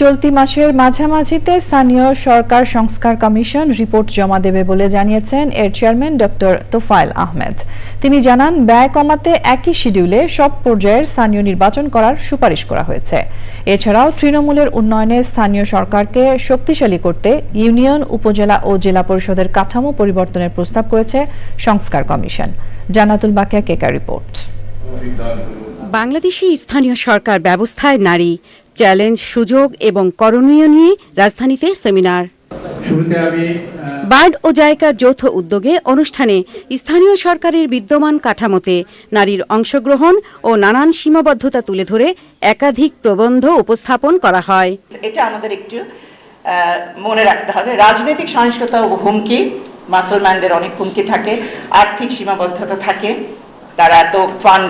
চলতি মাসের মাঝামাঝিতে স্থানীয় সরকার সংস্কার কমিশন রিপোর্ট জমা দেবে বলে জানিয়েছেন এর চেয়ারম্যান ডক্টর তোফায়েল আহমেদ। তিনি জানান, ব্যয় কমাতে একই শিডিউলে সব পর্যায়ের স্থানীয় নির্বাচন করার সুপারিশ করা হয়েছে। এছাড়াও তৃণমূলের উন্নয়নে স্থানীয় সরকারকে শক্তিশালী করতে ইউনিয়ন, উপজেলা ও জেলা পরিষদের কাঠামো পরিবর্তনের প্রস্তাব করেছে সংস্কার কমিশন। জানাতুল বাকিয়া কেকা রিপোর্ট। বাংলাদেশি স্থানীয় সরকার ব্যবস্থায় নারী চ্যালেঞ্জ সুযোগ এবং করণীয় নিয়ে রাজধানীতে সেমিনার। শুরুতে বার্ড ও জায়কার যৌথ উদ্যোগে অনুষ্ঠানে স্থানীয় সরকারের বিদ্যমান কাঠামোতে নারীর অংশগ্রহণ ও নানান সীমাবদ্ধতা তুলে ধরে একাধিক প্রবন্ধ উপস্থাপন করা হয়। এটা আমাদের একটু আহ, মনে রাখতে হবে। রাজনৈতিক সহিংসতা ও হুমকি মুসলমানদের অনেক হুমকি থাকে আর্থিক সীমাবদ্ধতা থাকে। তারা এত ফান্ড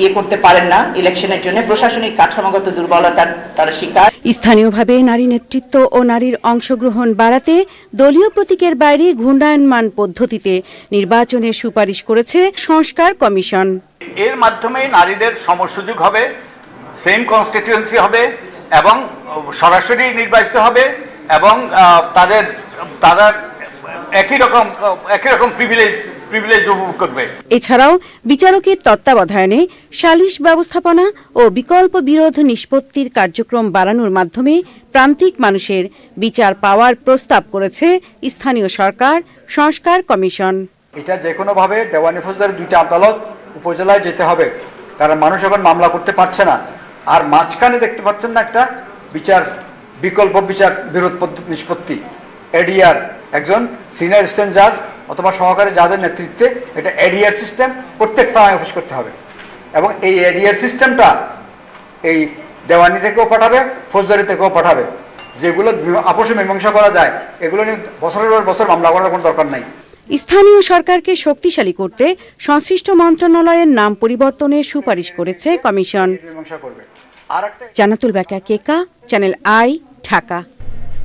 ইয়ে করতে পারেন না ইলেকশনের জন্য। প্রশাসনিক কাঠামোগত দুর্বলতার তারা শিকার। স্থানীয়ভাবে নারী নেতৃত্ব ও নারীর অংশগ্রহণ বাড়াতে দলীয় প্রতীকের বাইরে ঘূর্ণায়নমান পদ্ধতিতে নির্বাচনের সুপারিশ করেছে সংস্কার কমিশন। এর মাধ্যমে নারীদের সমসুযোগ হবে সেম কনস্টিটিউয়েন্সি হবে এবং সরাসরি নির্বাচিত হবে এবং তাদের তারা একই রকম একই রকম প্রিভিলেজ প্রিভিলেজ উপভোগ করবে। এছাড়াও বিচারকের তত্ত্বাবধানে সালিশ ব্যবস্থাপনা ও বিকল্প বিরোধ নিষ্পত্তির কার্যক্রম বাড়ানোর মাধ্যমে প্রান্তিক মানুষের বিচার পাওয়ার প্রস্তাব করেছে স্থানীয় সরকার সংস্কার কমিশন। এটা যে কোনোভাবে দেওয়ানি ফৌজদারি দুইটা আদালত উপজেলায় যেতে হবে। কারণ মানুষ এখন মামলা করতে পারছে না। আর মাঝখানে দেখতে পাচ্ছেন না একটা বিচার বিকল্প বিচার বিরোধ নিষ্পত্তি। এডিআর একজন সিনিয়র অ্যাসিস্ট্যান্ট জাজ অথবা সহকারী জাজের নেতৃত্বে এটা এডিআর সিস্টেম প্রত্যেক থানায় অফিস করতে হবে। এবং এই এডিআর সিস্টেমটা এই দেওয়ানি থেকেও পাঠাবে ফৌজদারি থেকেও পাঠাবে। যেগুলো আপোষে মীমাংসা করা যায় এগুলো নিয়ে বছরের পর বছর মামলা করার কোনো দরকার নাই। স্থানীয় সরকারকে শক্তিশালী করতে সংশ্লিষ্ট মন্ত্রণালয়ের নাম পরিবর্তনের সুপারিশ করেছে commission. Jannatul Bakar Keka channel I Dhaka.